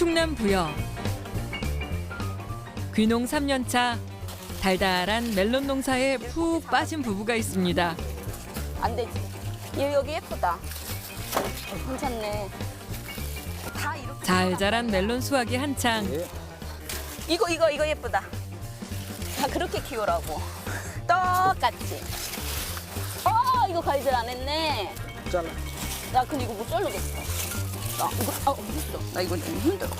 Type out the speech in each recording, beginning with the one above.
충남 부여 귀농 3년차 달달한 멜론 농사에 푹 빠진 부부가 있습니다. 안 되지. 얘 여기 예쁘다. 괜찮네. 다 이렇게. 잘 자란 멜론 수확이 한창 이거 이거 이거 예쁘다. 다 그렇게 키우라고. 똑같이. 어 이거 관리를 안 했네. 잘라. 나 근데 이거 못 자르겠어. 나 이거 아 어딨어? 나 이거 좀 힘들어.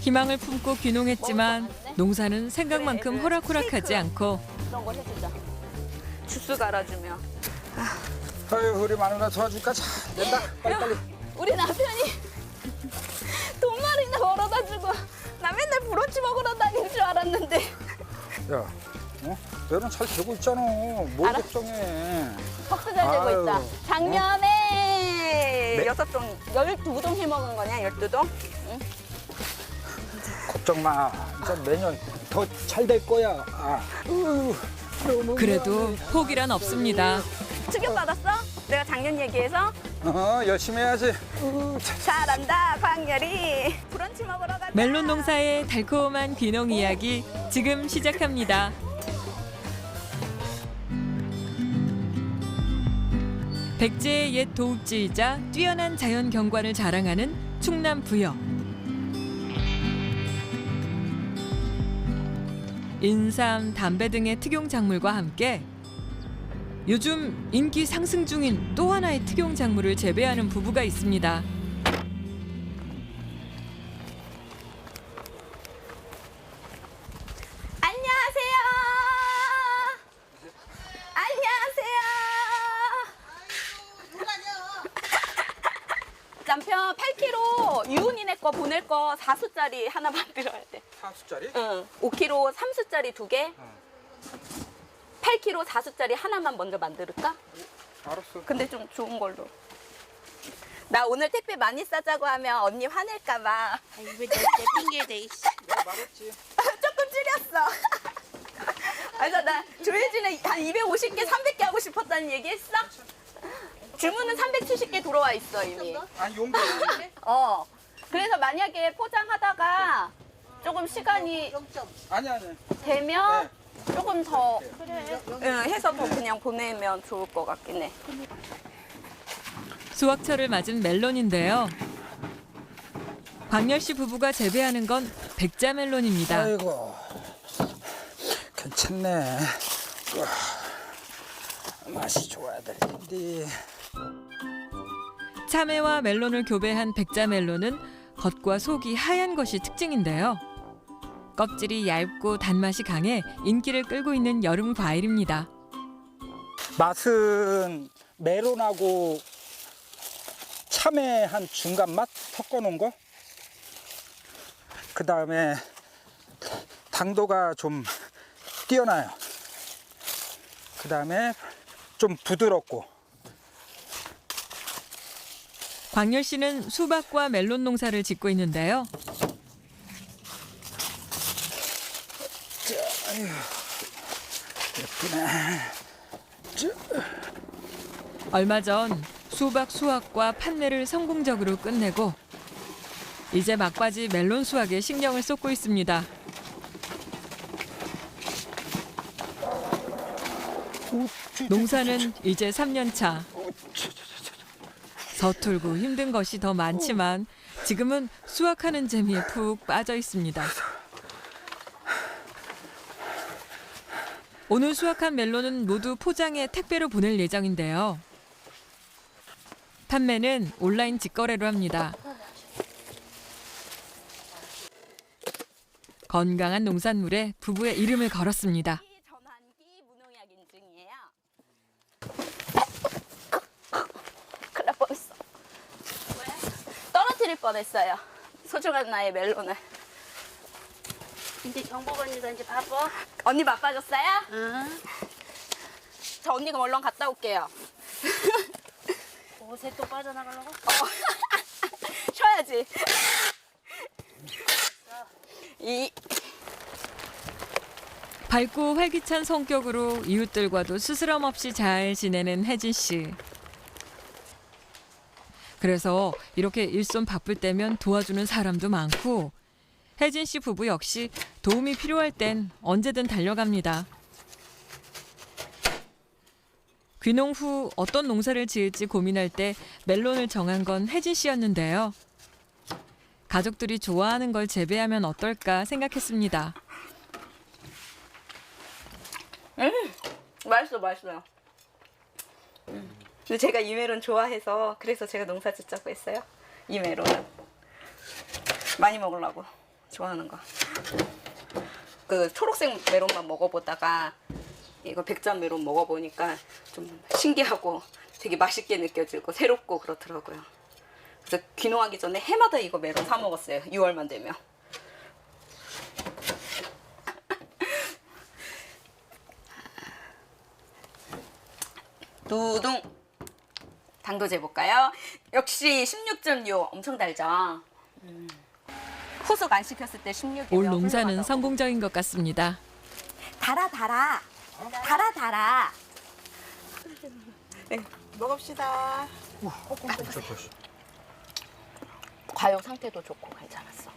희망을 품고 귀농했지만 농사는 생각만큼 호락호락하지 않고 그런 거 해주자. 주스 갈아주면. 아유 우리 마누라 도와줄까? 자 된다. 빨리 빨리. 우리 남편이 돈 말이나 벌어다 주고 나 맨날 브런치 먹으러 다닐 줄 알았는데 야, 어? 너는 잘 되고 있잖아. 뭘 알아. 걱정해? 턱수 잘 되고 아유. 있다. 작년에 네. 여섯 동, 열두 동 해먹은 거냐? 열두 동? 걱정 마. 이제 매년 더 잘 될 거야. 아. 으, 너무 그래도 미안해. 포기란 없습니다. 충격 받았어? 내가 작년 얘기해서 어, 열심히 해야지. 잘한다 광열이 브런치 먹으러 가자. 멜론 농사의 달콤한 귀농 이야기 지금 시작합니다. 백제의 옛 도읍지이자 뛰어난 자연 경관을 자랑하는 충남 부여. 인삼, 담배 등의 특용 작물과 함께 요즘 인기 상승 중인 또 하나의 특용 작물을 재배하는 부부가 있습니다. 4수짜리 하나 만들어야 돼. 사수짜리? 응. 5kg 3수짜리 두 개. 어. 8kg 4수짜리 하나만 먼저 만들까? 알았어. 근데 좀 좋은 걸로. 나 오늘 택배 많이 싸자고 하면 언니 화낼까봐 아이고 내 핑계 대. 이씨. 내가 말했지. 조금 줄였어. 그래서 나 조혜진은 한 250개, 300개 하고 싶었다는 얘기 했어? 주문은 370개 들어와 있어 이미. 아니 용기. 어. 그래서 만약에 포장하다가 조금 시간이 아니 아니. 되면 조금 더 응, 해서 더 그냥 보내면 좋을 것 같긴 해. 수확철을 맞은 멜론인데요. 광열 씨 부부가 재배하는 건 백자 멜론입니다. 아이고. 괜찮네. 우와, 맛이 좋아야 될 텐데. 참외와 멜론을 교배한 백자 멜론은 겉과 속이 하얀 것이 특징인데요. 껍질이 얇고 단맛이 강해 인기를 끌고 있는 여름 과일입니다. 맛은 메론하고 참외 한 중간 맛 섞어 놓은 거. 그 다음에 당도가 좀 뛰어나요. 그 다음에 좀 부드럽고. 광열 씨는 수박과 멜론 농사를 짓고 있는데요. 얼마 전 수박 수확과 판매를 성공적으로 끝내고 이제 막바지 멜론 수확에 신경을 쏟고 있습니다. 농사는 이제 3년 차. 서툴고 힘든 것이 더 많지만 지금은 수확하는 재미에 푹 빠져 있습니다. 오늘 수확한 멜론은 모두 포장해 택배로 보낼 예정인데요. 판매는 온라인 직거래로 합니다. 건강한 농산물에 부부의 이름을 걸었습니다. 전환기 무농약 인증이에요. 큰일 날 뻔했어. 떨어뜨릴 뻔했어요. 소중한 나의 멜론을. 이제 정복 언니가 이제 바빠. 언니 바빠졌어요? 응. 저 언니 그럼 얼른 갔다 올게요. 옷에 또 빠져나가려고? 쉬어야지. 이 밝고 활기찬 성격으로 이웃들과도 스스럼 없이 잘 지내는 혜진 씨. 그래서 이렇게 일손 바쁠 때면 도와주는 사람도 많고 혜진 씨 부부 역시 도움이 필요할 땐 언제든 달려갑니다. 귀농 후 어떤 농사를 지을지 고민할 때 멜론을 정한 건 혜진 씨였는데요. 가족들이 좋아하는 걸 재배하면 어떨까 생각했습니다. 맛있어, 맛있어요. 근데 제가 이 메론 좋아해서 그래서 제가 농사 짓자고 했어요. 이 메론은 많이 먹으려고 좋아하는 거. 그 초록색 메론만 먹어보다가 이거 백잔 메론 먹어보니까 좀 신기하고 되게 맛있게 느껴지고 새롭고 그렇더라고요. 그래서 귀농하기 전에 해마다 이거 메론 사 먹었어요. 6월만 되면. 두둥 당도 재볼까요? 역시 16.6 엄청 달죠. 음. 후숙 안 시켰을 때 16이면 올 농사는 성공적인 것 같습니다. 달아 달아 달아 달아. 먹읍시다. 과육 상태도 좋고 괜찮았어.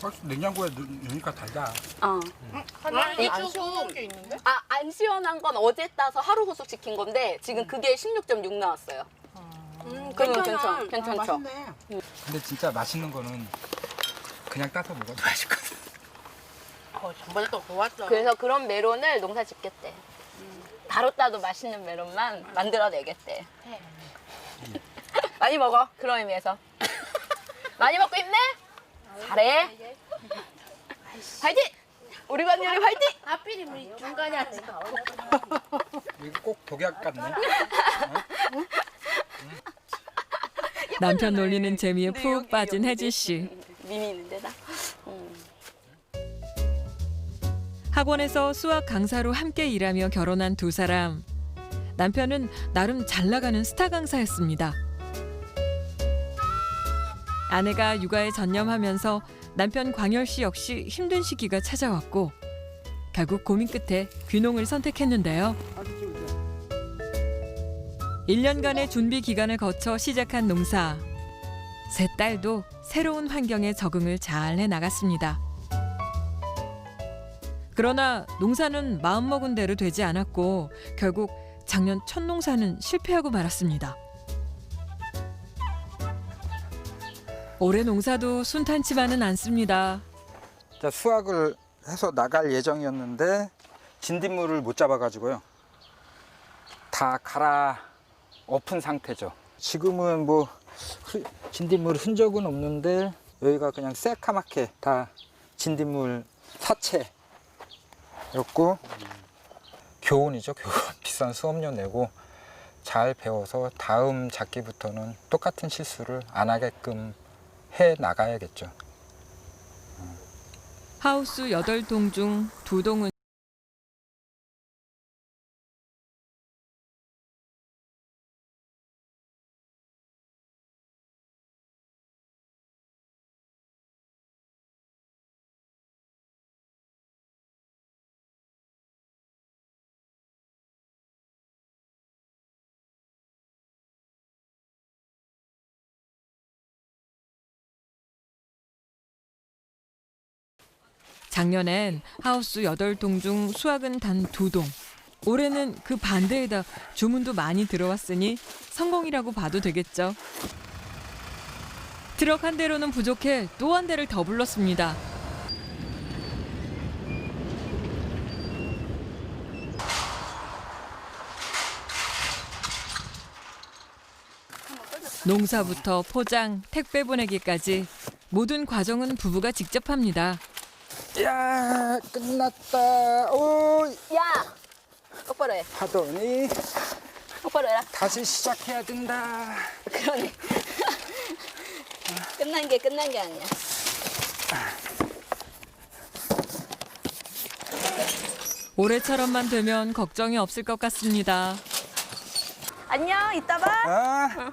확실히 냉장고에 넣- 넣으니까 달다. 어. 하나는 안 시원한 게 있는데? 아, 안 시원한 건 어제 따서 하루 후숙 시킨 건데 지금 그게 16.6 나왔어요. 음, 그러면 괜찮아. 괜찮- 괜찮죠? 아, 맛있네. 근데 진짜 맛있는 거는 그냥 따서 먹어도 맛있거든. 어, 전번에 또 좋았어. 그래서 그런 메론을 농사 짓겠대. 바로 따도 맛있는 메론만 만들어내겠대. 많이 먹어. 그런 의미에서. 많이 먹고 힘내. 잘해. 화이팅! 우리 관녀리 화이팅! 하필이면 중간에 앉아. 이거 꼭 독약 같네. 남편 놀리는 재미에 푹 빠진 혜진 씨. 미미 있는 데다. 음. 학원에서 수학 강사로 함께 일하며 결혼한 두 사람. 남편은 나름 잘 나가는 스타 강사였습니다. 아내가 육아에 전념하면서 남편 광열 씨 역시 힘든 시기가 찾아왔고 결국 고민 끝에 귀농을 선택했는데요. 1년간의 준비 기간을 거쳐 시작한 농사. 세 딸도 새로운 환경에 적응을 잘 해 나갔습니다. 그러나 농사는 마음먹은 대로 되지 않았고 결국 작년 첫 농사는 실패하고 말았습니다. 올해 농사도 순탄치만은 않습니다. 자, 수확을 해서 나갈 예정이었는데 진딧물을 못 잡아가지고요. 다 갈아 엎은 상태죠. 지금은 뭐 흐- 진딧물 흔적은 없는데 여기가 그냥 새카맣게 다 진딧물 사체였고 교훈이죠. 교훈 비싼 수업료 내고 잘 배워서 다음 작기부터는 똑같은 실수를 안 하게끔 해 나가야겠죠. 하우스 8동 중 2동은 작년엔 하우스 8동 중 수확은 단 2동. 올해는 그 반대에다 주문도 많이 들어왔으니 성공이라고 봐도 되겠죠. 트럭 한 대로는 부족해 또 한 대를 더 불렀습니다. 농사부터 포장, 택배 보내기까지 모든 과정은 부부가 직접 합니다. 야 끝났다. 오 야! 똑바로 해. 하더니 똑바로 해라. 다시 시작해야 된다. 그러네. 끝난 게 끝난 게 아니야. 올해처럼만 되면 걱정이 없을 것 같습니다. 안녕, 이따 봐. 아,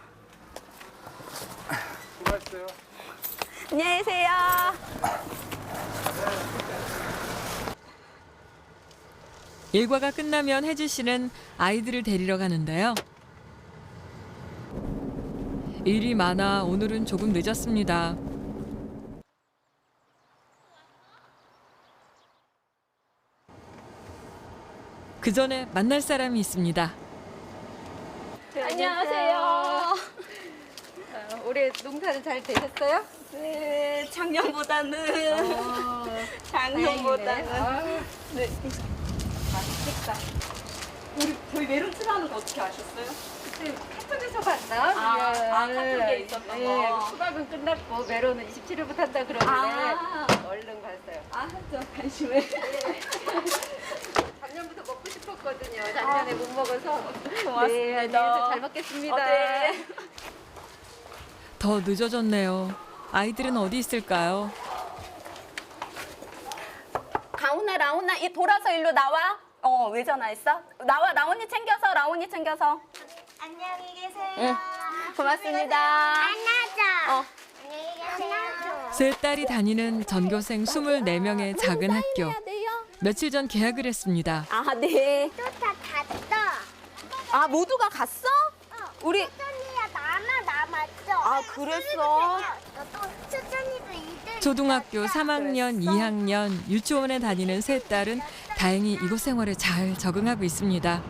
안녕히 계세요. 일과가 끝나면 혜지 씨는 아이들을 데리러 가는데요. 일이 많아 오늘은 조금 늦었습니다. 그 전에 만날 사람이 있습니다. 안녕하세요. 어, 올해 농사는 잘 되셨어요? 네, 작년보다는. 작년보다는. 네. 맛있겠다. 우리 저희 메론 출하는 거 어떻게 아셨어요? 그때 카톡에서 봤나? 아, 네. 아, 카톡에 있었던 네, 거. 수박은 끝났고 메론은 27일부터 한다 그러는데 아, 얼른 갔어요. 아, 저 관심을. 작년부터 먹고 싶었거든요. 작년에 못 먹어서. 고맙습니다. 네, 내일도 잘 먹겠습니다. 어, 네. 더 늦어졌네요. 아이들은 어디 있을까요? 가훈아, 라훈아, 이 돌아서 일로 나와. 어, 왜 전화했어? 나와, 라온이 챙겨서, 라온이 챙겨서. 안녕히 계세요. 응. 고맙습니다. 안나죠. 어. 안녕히 계세요. 세 딸이 다니는 전교생 24명의 작은 학교. 며칠 전 계약을 했습니다. 아, 네. 또다 갔다. 아, 모두가 갔어? 우리 수천이야 나만 남았죠. 아, 그랬어? 이들. 초등학교 3학년, 2학년, 유치원에 다니는 세 딸은 다행히 이곳 생활에 잘 적응하고 있습니다.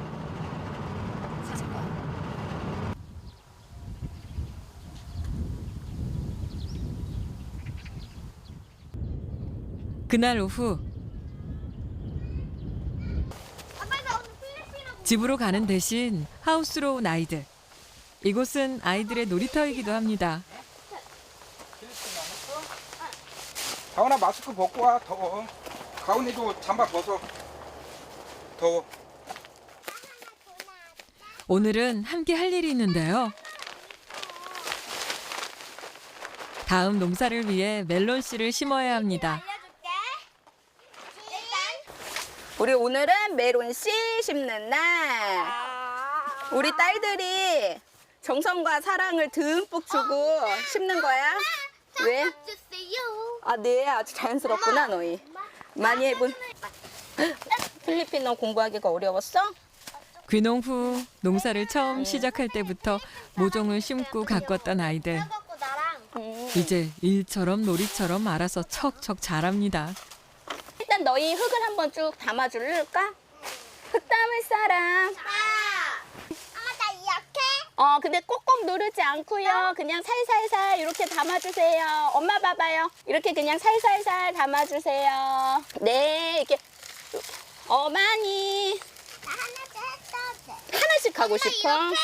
그날 오후 집으로 가는 대신 하우스로 온 아이들. 이곳은 아이들의 놀이터이기도 합니다. 가훈아 마스크 벗고 와 더워. 가훈이도 잠바 벗어. 더워. 오늘은 함께 할 일이 있는데요. 다음 농사를 위해 멜론 씨를 심어야 합니다. 알려줄게. 일단. 우리 오늘은 메론 씨 심는 날. 우리 딸들이 정성과 사랑을 듬뿍 주고 심는 거야. 왜? 주세요. 아, 네. 아주 자연스럽구나, 너희. 많이 해본. 필리핀어 공부하기가 어려웠어? 귀농 후 농사를 처음 시작할 때부터 모종을 심고 가꿨던 아이들. 음. 이제 일처럼 놀이처럼 알아서 척척 자랍니다. 일단 너희 흙을 한번 쭉 담아줄까? 흙 담을 사람. 어, 근데 꼭꼭 누르지 않고요. 그냥 살살살 이렇게 담아주세요. 엄마 봐봐요. 이렇게 그냥 살살살 담아주세요. 네, 이렇게. 어. 나 하나씩 했어. 돼. 하나씩 하고 싶어? 이렇게?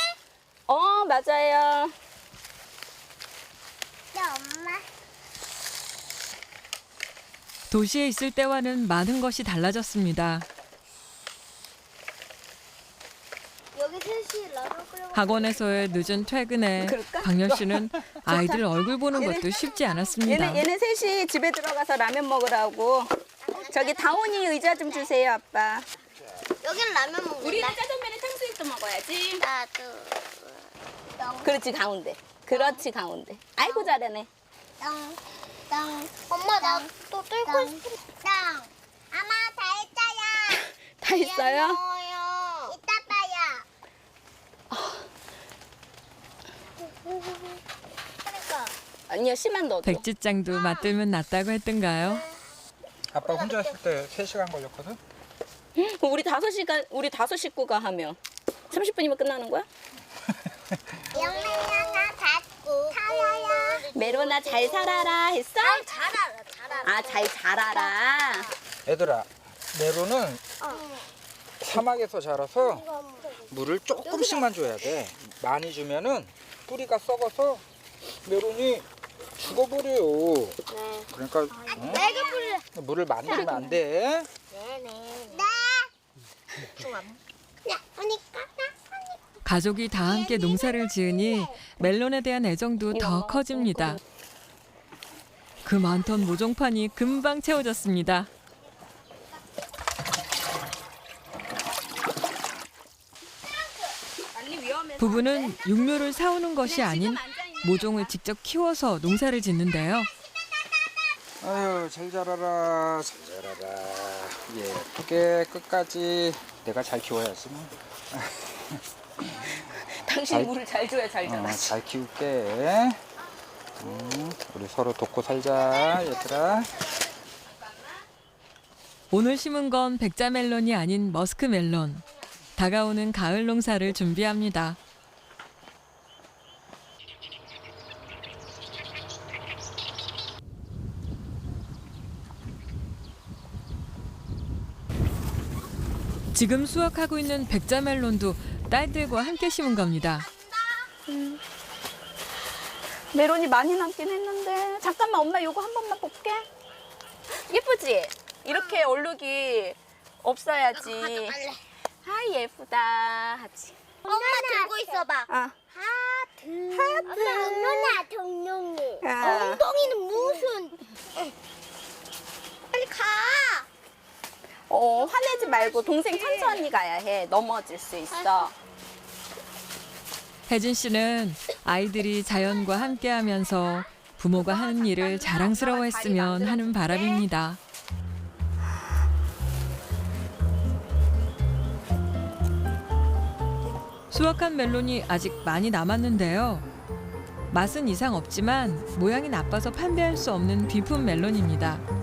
어, 맞아요. 네 엄마. 도시에 있을 때와는 많은 것이 달라졌습니다. 여기 셋이 라면 끓여. 학원에서의 늦은 퇴근에 그럴까? 광열 씨는 아이들 얼굴 보는 것도 쉽지 않았습니다. 얘네, 얘네 셋이 집에 들어가서 라면 먹으라고. 저기 다온이 의자 좀 주세요, 아빠. 여긴 라면 먹는다. 우리는 짜장면에 탕수육도 먹어야지. 나도. 똥, 그렇지, 가운데. 그렇지, 가운데. 아이고, 잘하네. 똥, 똥. 엄마 나 또 뚫고 싶은 똥. 아마 다 했어요. 다 있어요? 이따 봐요. 그러니까. 아니요, 씨만 넣어줘. 백지장도 맞들면 낫다고 했던가요? 아빠 혼자 있을 때 3시간 걸렸거든. 우리 다섯 시간, 우리 다섯 식구가 하면 30분이면 끝나는 거야? 영매야 나 받고 살아야. 메로나 잘 살아라 했어? 잘 알아, 잘 알아. 아, 잘 자라라. 얘들아, 메론은 사막에서 자라서 물을 조금씩만 줘야 돼. 많이 주면은 뿌리가 썩어서 메론이 죽어버려요. 그러니까 응? 내가 불러. 물을 많이 주면 안 돼. 네네. 네. 야, 언니까 가족이 다 함께 농사를 지으니 멜론에 대한 애정도 더 커집니다. 그 많던 모종판이 금방 채워졌습니다. 부부는 육묘를 사오는 것이 아닌 모종을 직접 키워서 농사를 짓는데요. 아유 잘 자라라 잘 자라라 예쁘게 끝까지 내가 잘 키워야지 뭐 당신 잘- 물을 잘 줘야 잘 어, 자라지. 잘 키울게. 음, 우리 서로 돕고 살자, 얘들아. 오늘 심은 건 백자 멜론이 아닌 머스크 멜론. 다가오는 가을 농사를 준비합니다. 지금 수확하고 있는 백자 멜론도 딸들과 함께 심은 겁니다. 메론이 많이 남긴 했는데 잠깐만 엄마 요거 한 번만 볼게. 예쁘지? 이렇게 얼룩이 없어야지. 아 예쁘다 하지. 엄마 들고 있어봐. 아, 하트. 엄마 엉덩이야 동룡이. 아. 엉덩이는 무슨? 빨리 가. 어 화내지 말고 동생 천천히 가야 해. 넘어질 수 있어. 혜진 씨는 아이들이 자연과 함께하면서 부모가 하는 일을 자랑스러워했으면 하는 바람입니다. 수확한 멜론이 아직 많이 남았는데요. 맛은 이상 없지만 모양이 나빠서 판매할 수 없는 비품 멜론입니다.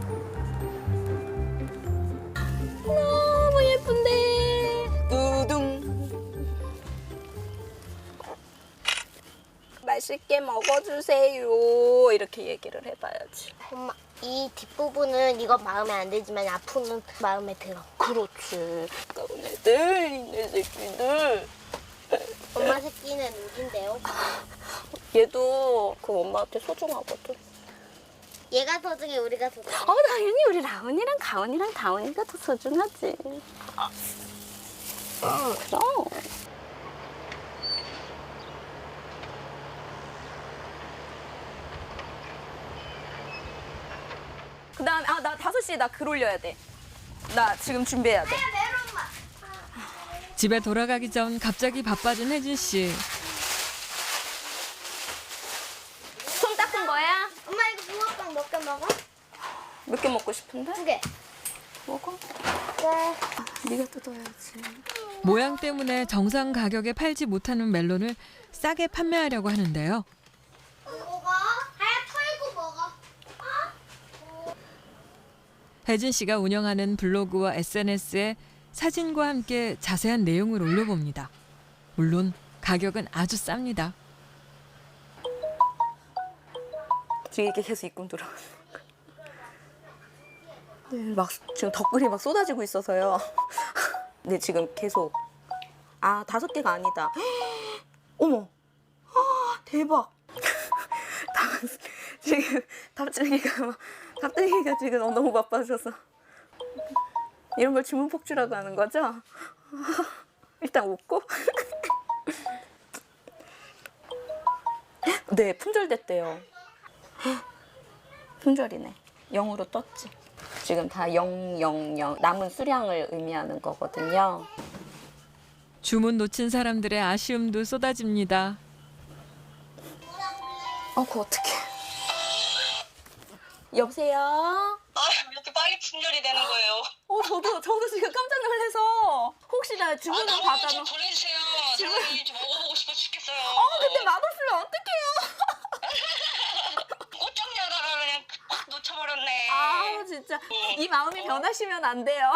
맛있게 먹어주세요. 이렇게 얘기를 해봐야지. 엄마 이 뒷부분은 이건 마음에 안 들지만 앞부분은 마음에 들어. 그렇지. 가운 애들, 내 새끼들. 엄마 새끼는 어딘데요? 얘도 그 엄마한테 소중하거든. 얘가 소중해 우리가 소중해. 어, 당연히 우리 라은이랑 가은이랑 다은이가 더 소중하지. 어, 그럼. 그 다음에, 아, 나 5시에 나 글 올려야 돼. 나 지금 준비해야 돼. 집에 돌아가기 전 갑자기 바빠진 혜진 씨. 손 닦은 거야? 엄마 이거 붕어빵 몇 개 먹어? 몇 개 먹고 싶은데? 두 개. 먹어. 네. 네가 뜯어야지. 모양 때문에 정상 가격에 팔지 못하는 멜론을 싸게 판매하려고 하는데요. 먹어. 하야 털고 먹어. 혜진 씨가 운영하는 블로그와 SNS에 사진과 함께 자세한 내용을 올려봅니다. 물론 가격은 아주 쌉니다. 지금 이렇게 계속 입금 들어오는 거. 네, 막 지금 덧글이 막 쏟아지고 있어서요. 네, 지금 계속 아 다섯 개가 아니다. 어머, 아 대박. 다- 지금 답장이가 막 답장이가 지금 너무 바빠져서 이런 걸 주문 폭주라고 하는 거죠? 일단 웃고. 네, 품절됐대요. 품절이네. 0으로 떴지. 지금 다 0, 0, 0 남은 수량을 의미하는 거거든요. 주문 놓친 사람들의 아쉬움도 쏟아집니다. 어, 그거 어떡해. 여보세요? 아, 왜 이렇게 빨리 분열이 되는 거예요? 어, 저도, 저도 지금 깜짝 놀라서 혹시나 아, 주문을 나무 받아놓... 좀 보내주세요. 사장님 좀 먹어보고 싶어 죽겠어요. 어, 근데 맛없으면 어떡해요? 꽃장냐다가 그냥 확 놓쳐버렸네. 아, 진짜. 이 마음이 변하시면 안 돼요.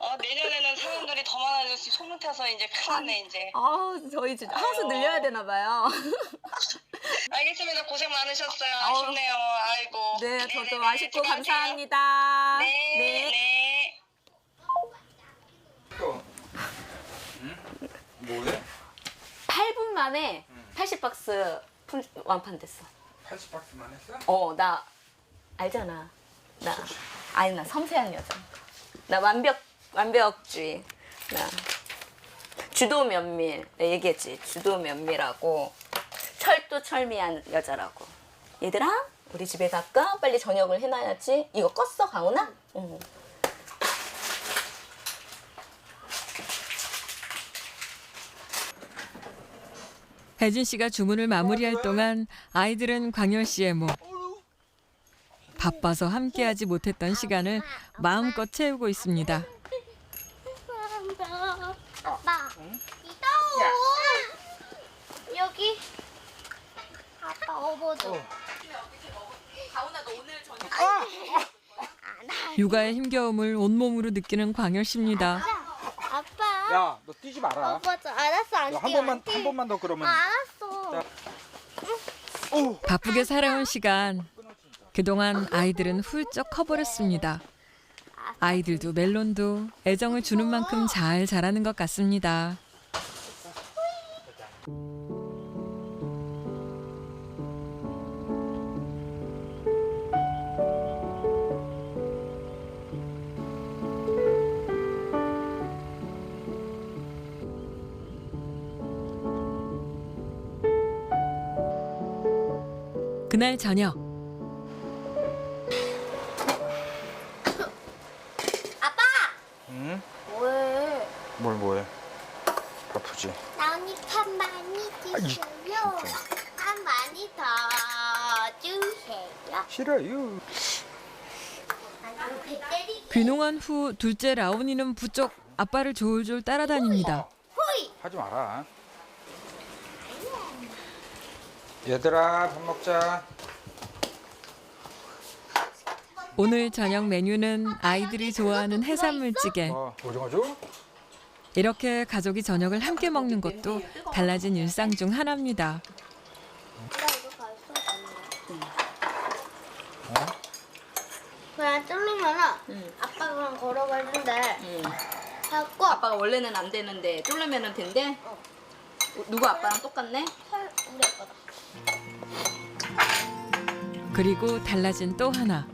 어, 내년에는 사람들이 더 많아질지 소문 타서 이제 큰일 났네, 이제. 아, 저희 진짜 하우스 늘려야 되나 봐요. 알겠습니다. 고생 많으셨어요. 아우. 아쉽네요. 아이고. 네, 저도 네네네, 맛있고 수고하세요. 감사합니다. 네, 네. 또, 뭐해? 8분 만에 80박스 품- 완판됐어. 80박스만 했어? 어, 나 알잖아. 나 아니 나 섬세한 여자. 나 완벽 완벽주의. 나 주도 면밀. 내가 얘기했지. 주도 면밀하고 철도 철미한 여자라고. 얘들아, 우리 집에 갈까? 빨리 저녁을 해놔야지. 이거 껐어, 가훈아? 응. 혜진 씨가 주문을 마무리할 동안 아이들은 광열 씨의 목. 바빠서 함께하지 못했던 시간을 마음껏 채우고 있습니다. 아빠. 이따 여기. 아빠 업어줘. 육아의 힘겨움을 온몸으로 느끼는 광열 씨입니다. 아빠. 야, 너 뛰지 마라. 업어줘. 알았어 안너한 뛰어, 번만 안 뛰어. 한 번만 더 그러면 아, 알았어. 오. 바쁘게 살아온 시간. 그동안 아이들은 훌쩍 커버렸습니다. 아이들도 멜론도 애정을 주는 만큼 잘 자라는 것 같습니다. 그날 저녁 아빠. 응? 왜? 뭘 뭐해? 바쁘지. 나 언니 밥 많이. 진짜. 밥 많이 더 주세요. 싫어요. 나도 배 때리기. 귀농한 후 둘째 라온이는 부쩍 아빠를 졸졸 따라다닙니다. 호이. 하지 마라. 얘들아 밥 먹자. 오늘 저녁 메뉴는 아이들이 좋아하는 해산물찌개. 어, 오징어죠? 이렇게 가족이 저녁을 함께 먹는 것도 달라진 일상 중 하나입니다. 그냥 뚫리면은 아빠 그냥 걸어갈 텐데 응. 자꾸 아빠가 원래는 안 되는데 뚫으면 된대? 누구 아빠랑 똑같네? 헐 우리 아빠다. 그리고 달라진 또 하나.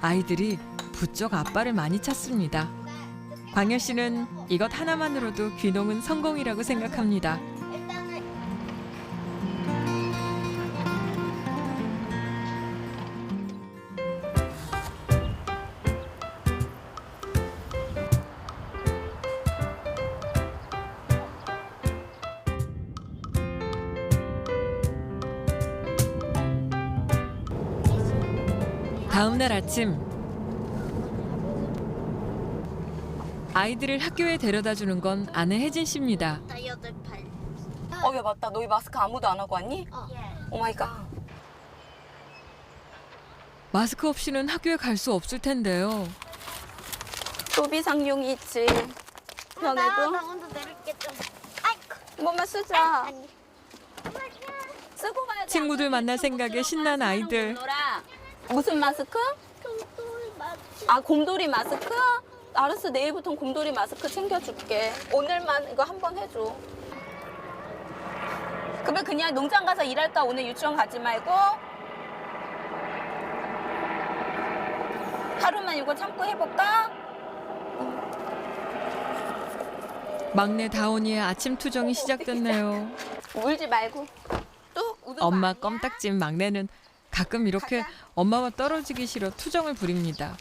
아이들이 부쩍 아빠를 많이 찾습니다. 광열 씨는 이것 하나만으로도 귀농은 성공이라고 생각합니다. 다음 날 아침 아이들을 학교에 데려다 주는 건 아내 혜진 씨입니다. 나 여덟 팔. 어, 야, 맞다. 너희 마스크 아무도 안 하고 왔니? 어. 오 마이 갓. 마스크 없이는 학교에 갈 수 없을 텐데요. 소비 상용이 있지. 나, 나 너네도? 먼저 내릴게 좀. 아이고. 한 번만 쓰자. 아니. 쓰고 가야지. 친구들 만날 생각에 신난 아이들. 놀아. 무슨 마스크? 똥똥이 맞지. 아, 곰돌이 마스크? 알았어. 내일부터 곰돌이 마스크 챙겨줄게. 오늘만 이거 한 번 해줘. 그러면 그냥 농장 가서 일할까? 오늘 유치원 가지 말고? 하루만 이거 참고 해볼까? 막내 다온이의 아침 투정이 시작됐네요. 울지 말고. 뚝 웃으면 엄마 아니야. 껌딱진 막내는 가끔 이렇게 엄마와 떨어지기 싫어 투정을 부립니다.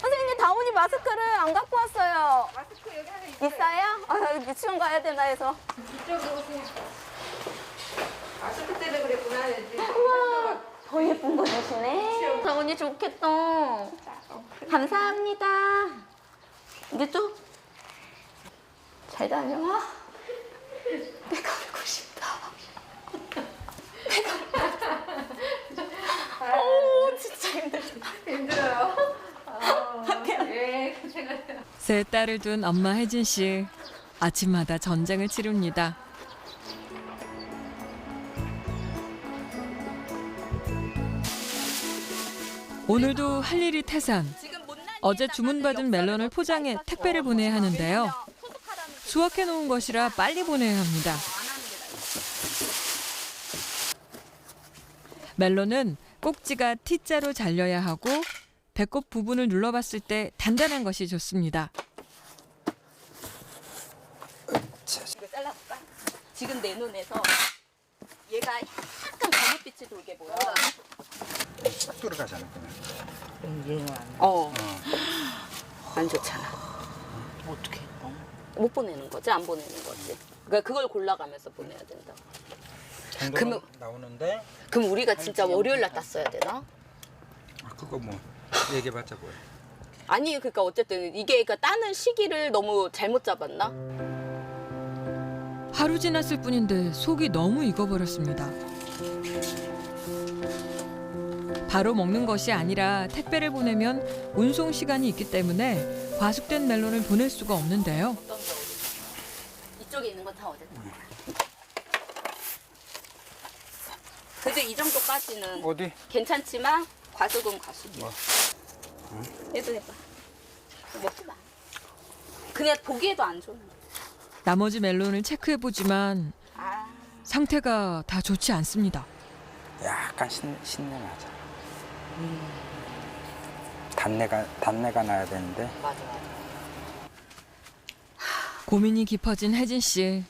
선생님 다운이 마스크를 안 갖고 왔어요. 마스크 여기 하나 있어요. 있어요? 아, 여기 유치원 가야 되나 해서. 마스크 때문에 그랬구나. 우와, 더 예쁜 거 주시네. 다운이 좋겠다. 감사합니다. 이제 또. 잘 다녀와. 내가 울고 싶다. 내가. 오, 진짜 힘들다. 힘들어요. 예, 고생하세요. 세 딸을 둔 엄마 혜진 씨 아침마다 전쟁을 치릅니다. 오늘도 할 일이 태산. 어제 주문받은 멜론을 포장해 택배를 보내야 하는데요. 수확해 놓은 것이라 빨리 보내야 합니다. 멜론은 꼭지가 T자로 잘려야 하고 배꼽 부분을 눌러봤을 때 단단한 것이 좋습니다. 이거 잘라볼까? 지금 내 눈에서 얘가 약간 검은빛이 돌게 보여. 쭉 들어가잖아. 그냥. 어. 안 좋잖아. 어떻게? 못 보내는 거지, 안 보내는 거지. 그러니까 그걸 골라가면서 보내야 된다. 정도는 그러면- 나오는데 그럼 우리가 진짜 월요일 날 땄어야 되나? 아, 그거 뭐 얘기해봤자 뭐야. 아니, 그러니까 어쨌든 이게 그러니까 따는 시기를 너무 잘못 잡았나? 하루 지났을 뿐인데 속이 너무 익어버렸습니다. 바로 먹는 것이 아니라 택배를 보내면 운송 시간이 있기 때문에 과숙된 멜론을 보낼 수가 없는데요. 이쪽에 있는 건 다 어쨌 그래도 이 정도까지는 어디? 괜찮지만 과숙은 과숙이야. 얘도 해봐. 먹지 마. 그냥 보기에도 안 좋은데. 나머지 멜론을 체크해 보지만 아, 상태가 다 좋지 않습니다. 약간 신, 신내 나잖아. 단내가 단내가 나야 되는데 맞아 맞아. 고민이 깊어진 혜진 씨.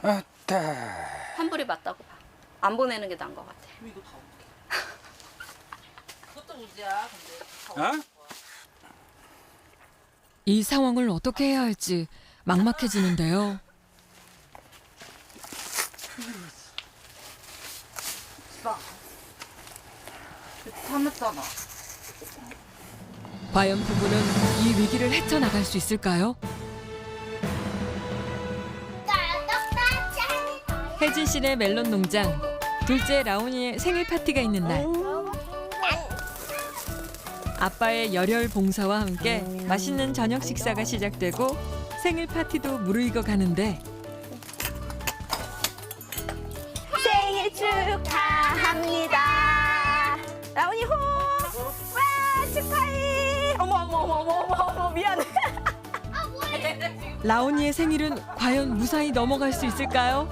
아따. 환불이 맞다고 봐. 안 보내는 게 나은 것 같아. 어? 이 상황을 어떻게 해야 할지 막막해지는데요. 과연 부부는 이 위기를 헤쳐나갈 수 있을까요? 혜진 씨네 멜론 농장 둘째 라온이의 생일 파티가 있는 날 아빠의 열혈 봉사와 함께 맛있는 저녁 식사가 시작되고 생일 파티도 무르익어 가는데 생일 축하합니다. 라온이 호! 와 축하해! 어머 어머 어머 어머 어머 어머 미안해. 라온이의 생일은 과연 무사히 넘어갈 수 있을까요?